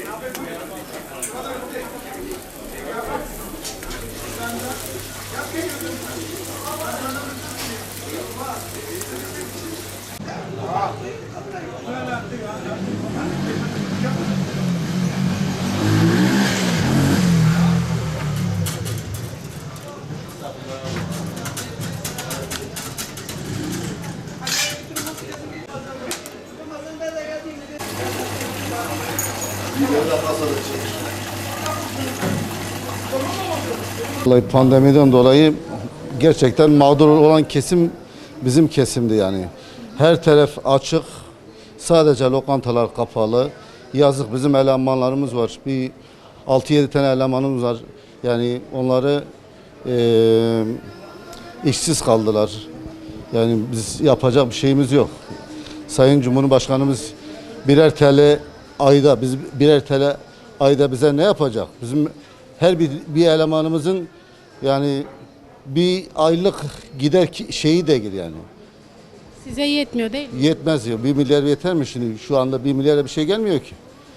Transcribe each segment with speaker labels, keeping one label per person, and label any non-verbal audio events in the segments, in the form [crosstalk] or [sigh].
Speaker 1: Thank you. Vallahi Pandemiden dolayı gerçekten mağdur olan kesim bizim kesimdi yani. Her taraf açık. Sadece lokantalar kapalı. Yazık bizim elemanlarımız var. Bir 6-7 tane elemanımız var. Yani onları eee işsiz kaldılar. Yani biz yapacak bir şeyimiz yok. Sayın Cumhurbaşkanımız birer TL ayda biz birer TL ayda bize ne yapacak? Bizim her bir, bir elemanımızın yani bir aylık gider şeyi değil yani.
Speaker 2: Size yetmiyor değil mi?
Speaker 1: Yetmez ya. Bir milyar yeter mi şimdi? Şu anda bir milyara bir şey gelmiyor ki.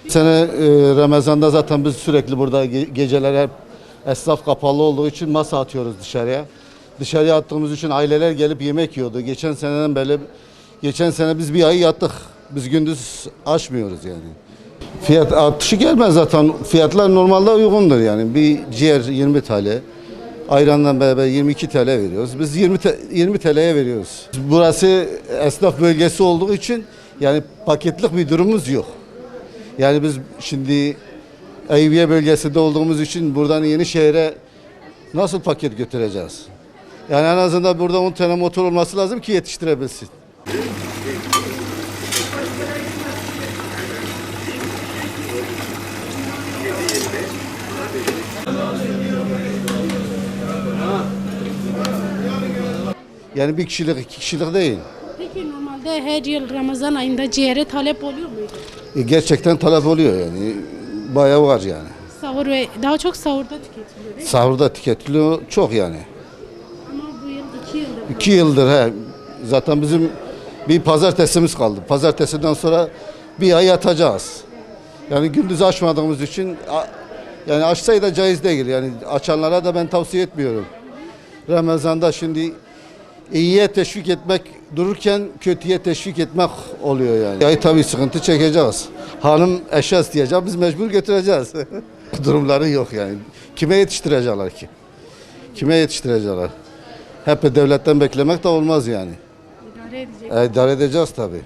Speaker 1: Sene e, Ramazan'da zaten biz sürekli burada ge- geceler hep esnaf kapalı olduğu için masa atıyoruz dışarıya. Dışarıya attığımız için aileler gelip yemek yiyordu. Geçen seneden beri geçen sene biz bir ay yattık. Biz gündüz açmıyoruz yani. Fiyat artışı gelmez zaten. Fiyatlar normalde uygundur yani. Bir ciğer 20 TL. Ayranla beraber 22 TL veriyoruz. Biz 20 te- 20 TL'ye veriyoruz. Burası esnaf bölgesi olduğu için yani paketlik bir durumumuz yok. Yani biz şimdi Eyüpiye bölgesinde olduğumuz için buradan Yenişehir'e nasıl paket götüreceğiz? Yani en azından burada 10 tane motor olması lazım ki yetiştirebilsin. Yani bir kişilik, iki kişilik değil.
Speaker 2: Peki normalde her yıl Ramazan ayında ciğere talep oluyor muydu?
Speaker 1: E, Gerçekten talep oluyor yani. Bayağı var yani.
Speaker 2: Sahur ve daha çok sahurda tüketiliyor değil mi?
Speaker 1: Sahurda tüketiliyor çok yani.
Speaker 2: Ama bu yıl iki yıldır.
Speaker 1: İki yıldır he. Zaten bizim bir pazartesimiz kaldı. Pazartesiden sonra bir ay yatacağız. Yani gündüz açmadığımız için yani açsaydı caiz değil. Yani açanlara da ben tavsiye etmiyorum. Ramazan'da şimdi iyiye teşvik etmek dururken kötüye teşvik etmek oluyor yani. Yani tabii sıkıntı çekeceğiz. Hanım eşya isteyecek biz mecbur götüreceğiz. [laughs] Durumları yok yani. Kime yetiştirecekler ki? Kime yetiştirecekler? Hep de devletten beklemek de olmaz yani.
Speaker 2: İdare edecek.
Speaker 1: E, idare edeceğiz tabii.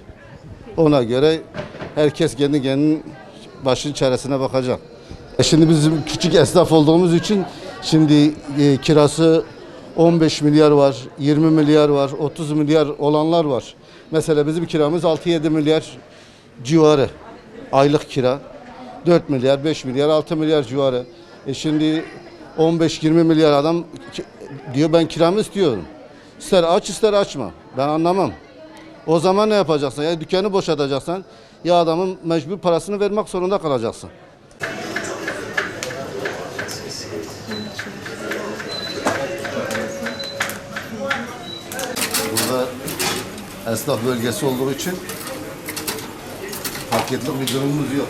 Speaker 1: Ona göre herkes kendi kendinin başın çaresine bakacak. E şimdi bizim küçük esnaf olduğumuz için şimdi e, kirası 15 milyar var, 20 milyar var, 30 milyar olanlar var. Mesela bizim kiramız 6-7 milyar civarı aylık kira. 4 milyar, 5 milyar, 6 milyar civarı. E şimdi 15-20 milyar adam diyor ben kiramı istiyorum. İster aç ister açma. Ben anlamam. O zaman ne yapacaksın? Ya dükkanı boşaltacaksın ya adamın mecbur parasını vermek zorunda kalacaksın. Burada esnaf bölgesi olduğu için paketlik bir durumumuz yok.